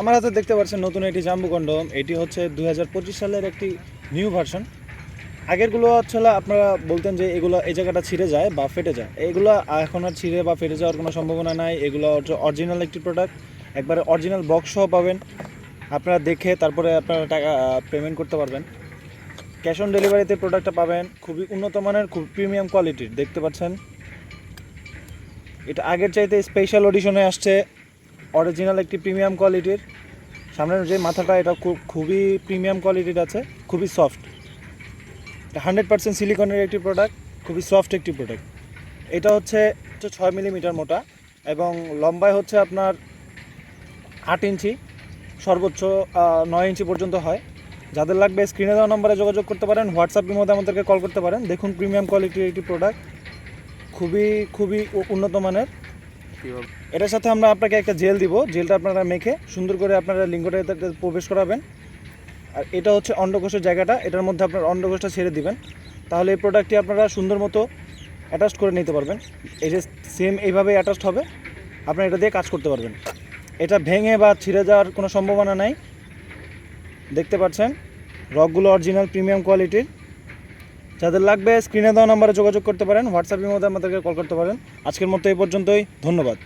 আমার হাতে দেখতে পাচ্ছেন নতুন এটি জাম্বু কন্ডম। এটি হচ্ছে দু হাজার পঁচিশ সালের একটি নিউ ভার্সন। আগেরগুলো হচ্ছে আপনারা বলতেন যে এগুলো এই জায়গাটা ছিঁড়ে যায় বা ফেটে যায়। এগুলো এখন আর ছিঁড়ে বা ফেটে যাওয়ার কোনো সম্ভাবনা নাই। এগুলো অরিজিনাল একটি প্রোডাক্ট একবারে অরিজিনাল বক্স সহ পাবেন। আপনারা দেখে তারপরে আপনারা টাকা পেমেন্ট করতে পারবেন। ক্যাশ অন ডেলিভারিতে প্রোডাক্টটা পাবেন। খুবই উন্নত মানের, খুব প্রিমিয়াম কোয়ালিটির দেখতে পাচ্ছেন? এটা আগের চাইতে স্পেশাল অডিশনে আসছে। অরিজিনাল একটি প্রিমিয়াম কোয়ালিটির সামনের যে মাথাটা, এটা খুব, খুবই প্রিমিয়াম কোয়ালিটির আছে, খুবই সফট হান্ড্রেড পার্সেন্ট সিলিকনের একটি প্রোডাক্ট খুবই সফট একটি প্রোডাক্ট এটা হচ্ছে হচ্ছে ছয় মিলিমিটার মোটা এবং লম্বায় হচ্ছে আপনার আট ইঞ্চি, সর্বোচ্চ নয় ইঞ্চি পর্যন্ত হয়। যাদের লাগবে স্ক্রিনে দেওয়া নম্বরে যোগাযোগ করতে পারেন হোয়াটসঅ্যাপের মধ্যে আমাদেরকে কল করতে পারেন। দেখুন প্রিমিয়াম কোয়ালিটির একটি প্রোডাক্ট খুবই খুবই উন্নত মানের। কীভাবে এটার সাথে আমরা আপনাকে একটা জেল দিব, জেলটা আপনারা মেখে সুন্দর করে আপনারা লিঙ্গটা প্রবেশ করাবেন। আর এটা হচ্ছে অন্ডকোষের জায়গাটা, এটার মধ্যে আপনার অন্ডকোষটা ছেড়ে দিবেন। তাহলে এই প্রোডাক্টটি আপনারা সুন্দর মতো অ্যাটাচ করে নিতে পারবেন। এই যে সেম এইভাবে অ্যাটাচড হবে, আপনারা এটা দিয়ে কাজ করতে পারবেন। এটা ভেঙে বা ছিঁড়ে যাওয়ার কোনো সম্ভাবনা নাই। দেখতে পাচ্ছেন রকগুলো অরিজিনাল প্রিমিয়াম কোয়ালিটির যাদের লাগবে স্ক্রিনে দেওয়া নাম্বারে যোগাযোগ করতে পারেন হোয়াটসঅ্যাপের মধ্যে আমাদেরকে কল করতে পারেন। আজকের মতো এই পর্যন্তই, ধন্যবাদ।